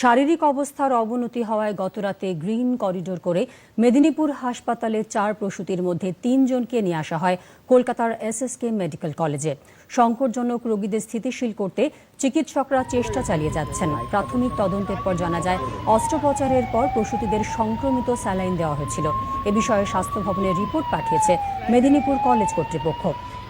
শারীরিক অবস্থার অবনতি হওয়ায় গতরাতে গ্রিন করিডোর করে মেদিনীপুর হাসপাতালে চার প্রসূতির মধ্যে তিনজনকে নিয়ে আসা হয় কলকাতার এসএসকে মেডিকেল কলেজে। সংকটজনক রোগীদের স্থিতিশীল করতে চিকিৎসকরা চেষ্টা চালিয়ে যাচ্ছেন। প্রাথমিক তদন্তের পর জানা যায়, অস্ত্রোপচারের পর প্রসূতিদের সংক্রমিত স্যালাইন দেওয়া হয়েছিল। এ বিষয়ে স্বাস্থ্য ভবনের রিপোর্ট পাঠিয়েছে মেদিনীপুর কলেজ কর্তৃপক্ষ।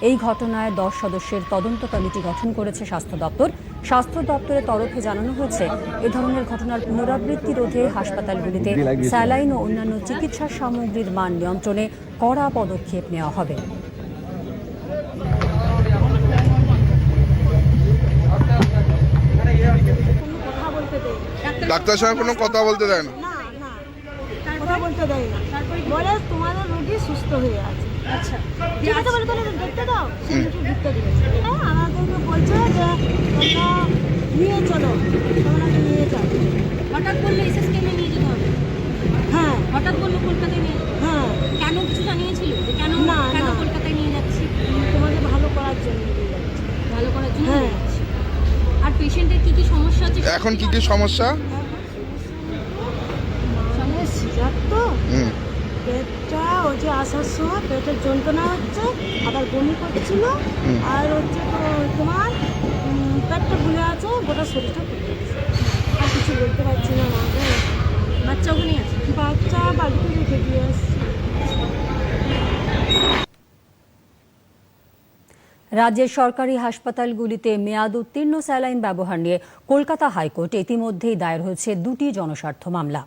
এই ঘটনায় দশ সদস্যের তদন্ত কমিটি গঠন করেছে স্বাস্থ্য দপ্তর। স্বাস্থ্য দপ্তরের তরফে জানানো হয়েছে এ ধরনের ঘটনার পুনরাবৃত্তি রোধে হাসপাতালগুলিতে স্যালাইন ও অন্যান্য চিকিৎসা সামগ্রীর মান নিয়ন্ত্রণে কড়া পদক্ষেপ নেওয়া হবে। ডাক্তার সঙ্গে কোনো কথা বলতে দেয় না। না না কথা বলতে দেয় না। বলে তোমাদের রোগী সুস্থ হয়ে আছে। আচ্ছা। ঠিক আছে বলে তাহলে দেখতে দাও। ঢুকতে হ্যাঁ আমাদেরকে বলছে যে তোমরা নিয়ে চলো। তোমরা নিয়ে যাও। হঠাৎ বলল নিয়ে যেতে হবে। হ্যাঁ। হঠাৎ বলল কলকাতায় নিয়ে হ্যাঁ। কেন কিছু জানিয়েছিল যে কেন না, কেন কলকাতায় নিয়ে যাচ্ছি? তোমাদের ভালো করার জন্য ভালো করার জন্য হ্যাঁ। আর পেশেন্টের কি কি সমস্যা আছে এখন কি কি সমস্যা? সিজার তো হুম। পেটটা ওই যে আসার সময় পেটের যন্ত্রণা হচ্ছে আবার বমি করছিল আর হচ্ছে তোমার পেটটা ভুলে আছে গোটা শরীরটা আর কিছু বলতে পারছি না মাকে বাচ্চা ওখানেই আছে? বাচ্চা বাড়িতে রেখে দিয়ে আসছি। রাজ্যের সরকারি হাসপাতালগুলিতে মেয়াদ উত্তীর্ণ স্যালাইন ব্যবহার নিয়ে কলকাতা হাইকোর্ট ইতিমধ্যেই দায়ের হয়েছে দুটি জনস্বার্থ মামলা।